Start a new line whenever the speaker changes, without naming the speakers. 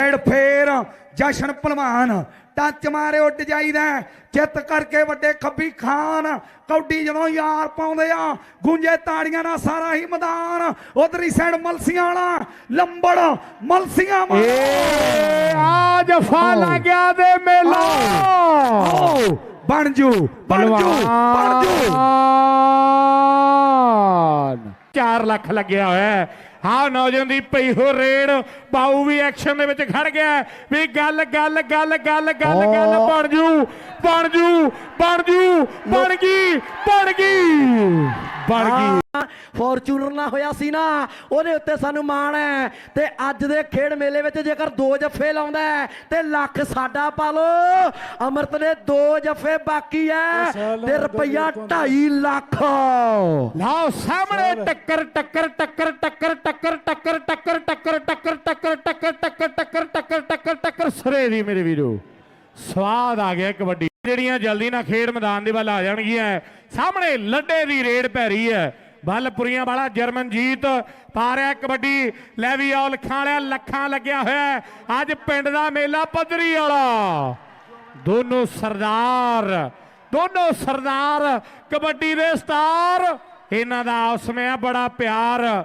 Add ਫੇਰ ਜਸ਼ਨ ਭਲਵਾਨ ਟੱਚ ਮਾਰੇ ਉੱਡ ਜਾਈਦਾ ਚਿੱਤ ਕਰਕੇ ਵੱਡੇ ਖੱਬੀ ਖਾਨ ਕੌਡੀ ਜਦੋਂ ਯਾਰ ਪਾਉਂਦੇ ਆ ਗੂੰਜੇ ਤਾੜੀਆਂ ਨਾਲ ਸਾਰਾ ਹੀ ਮੈਦਾਨ। ਉਧਰੀ ਸਾਈਡ ਮਲਸੀਆਂ ਵਾਲਾ ਲੰਬੜ ਮਲਸੀਆਂ ਵਾਲਾ।
ਏ ਆ ਜਫਾ ਲੱਗਿਆ ਦੇ ਮੇਲਾ।
ਬਣ ਜੂ ਬਣ ਜੂ ਬਣ ਜੂ।
4 ਲੱਖ ਲੱਗਿਆ ਹੋਇਆ ਹੈ। ਨੌਜਵਾਨ ਦੀ ਪਈ ਹੋ ਰੇਡ ਬਾਊ ਵੀ ਐਕਸ਼ਨ ਦੇ ਵਿੱਚ ਖੜ ਗਿਆ। ਵੀ ਗੱਲ ਗੱਲ ਗੱਲ ਗੱਲ ਗੱਲ ਗੱਲ। ਬਣ ਜੂ ਬਣ ਜੂ ਬਣ ਜੂ ਬਣ ਗਈ ਬਣ ਗਈ ਬਣ ਗਈ
ਫੋਰਚੂਨਰ ਨਾ ਹੋਇਆ ਸੀ ਨਾ ਉਹਦੇ ਉੱਤੇ ਸਾਨੂੰ ਮਾਣ ਹੈ ਤੇ ਅੱਜ ਦੇ ਖੇਡ ਮੇਲੇ ਵਿੱਚ ਜੇਕਰ ਦੋ ਜੱਫੇ ਲਾਉਂਦਾ ਤੇ ਲੱਖ ਸਾਡਾ ਪਾ ਲੋ ਅਮਰਤ ਦੇ ਦੋ ਜੱਫੇ ਬਾਕੀ ਹੈ ਤੇ ਰੁਪਈਆ 2.5 ਲੱਖ
ਲਓ ਸਾਹਮਣੇ ਟੱਕਰ ਟੱਕਰ ਟੱਕਰ ਟੱਕਰ ਟੱਕਰ ਟੱਕਰ ਟੱਕਰ ਟੱਕਰ ਟੱਕਰ ਟੱਕਰ ਟੱਕਰ ਟੱਕਰ ਟੱਕਰ ਟੱਕਰ ਟੱਕਰ ਟੱਕਰ ਸਰੇ ਦੀ ਮੇਰੇ ਵੀਰੋ ਸਵਾਦ ਆ ਗਿਆ ਕਬੱਡੀ ਜਿਹੜੀਆਂ ਜਲਦੀ ਨਾਲ ਖੇਡ ਮੈਦਾਨ ਦੇ ਵੱਲ ਆ ਜਾਣਗੀਆਂ ਸਾਹਮਣੇ ਲੱਡੇ ਦੀ ਰੇਡ ਪੈ ਰਹੀ ਹੈ ਬੱਲਪੁਰੀਆਂ ਵਾਲਾ ਜਰਮਨਜੀਤ ਪਾ ਰਿਹਾ ਕਬੱਡੀ, ਲੈ ਵੀ ਆਓ ਲੱਖਾਂ ਵਾਲਿਆ, ਲੱਖਾਂ ਲੱਗਿਆ ਹੋਇਆ ਅੱਜ ਪਿੰਡ ਦਾ ਮੇਲਾ ਪੱਧਰੀ ਵਾਲਾ। ਦੋਨੋਂ ਸਰਦਾਰ ਦੋਨੋਂ ਸਰਦਾਰ ਕਬੱਡੀ ਦੇ ਸਟਾਰ। ਇਹਨਾਂ ਦਾ ਆਪਸ ਵਿੱਚ ਬੜਾ ਪਿਆਰ।